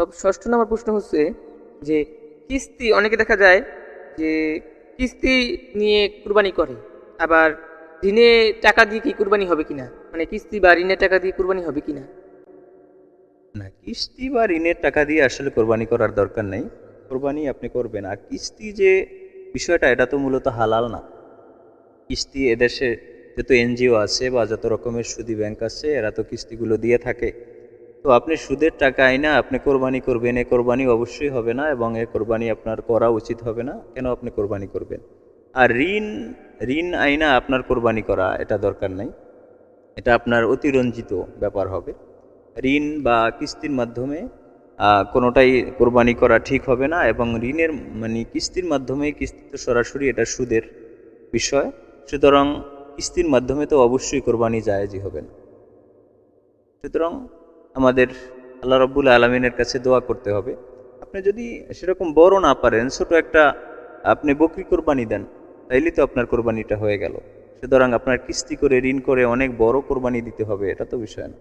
সব ষষ্ঠ নম্বর প্রশ্ন হচ্ছে যে কিস্তি, অনেকে দেখা যায় যে কিস্তি নিয়ে কুরবানি করে, আবার ঋণে টাকা দিয়ে কি কুরবানি হবে কিনা? মানে কিস্তি বা ঋণের টাকা দিয়ে কুরবানি হবে কিনা? না, কিস্তি বা ঋণের টাকা দিয়ে আসলে কোরবানি করার দরকার নেই। কোরবানি আপনি করবেন। আর কিস্তি যে বিষয়টা, এটা তো মূলত হালাল না। কিস্তি এদেশে যত এনজিও আছে বা যত রকমের সুদি ব্যাংক আছে, এরা তো কিস্তিগুলো দিয়ে থাকে। তো আপনি সুদের টাকা আইনা, আপনি কোরবানি করবেন, এ কোরবানি অবশ্যই হবে না এবং এ কোরবানি আপনার করা উচিত হবে না, কেন আপনি কোরবানি করবেন? আর ঋণ ঋণ আইনা আপনার কোরবানি করা, এটা দরকার নাই। এটা আপনার অতিরঞ্জিত ব্যাপার হবে। ঋণ বা কিস্তির মাধ্যমে কোনোটাই কোরবানি করা ঠিক হবে না এবং ঋণের মানে কিস্তির মাধ্যমে কিস্তি তো সরাসরি এটা সুদের বিষয়। সুতরাং কিস্তির মাধ্যমে তো অবশ্যই কোরবানি জায়েজই হবে না। সুতরাং আমাদের আল্লাহ রব্বুল আলমিনের কাছে দোয়া করতে হবে। আপনি যদি সেরকম বড় না পারেন, ছোট একটা আপনি বকরি কোরবানি দেন, তাইলে তো আপনার কোরবানিটা হয়ে গেল। সুতরাং আপনার কিস্তি করে, ঋণ করে অনেক বড় কোরবানি দিতে হবে, এটা তো বিষয় না।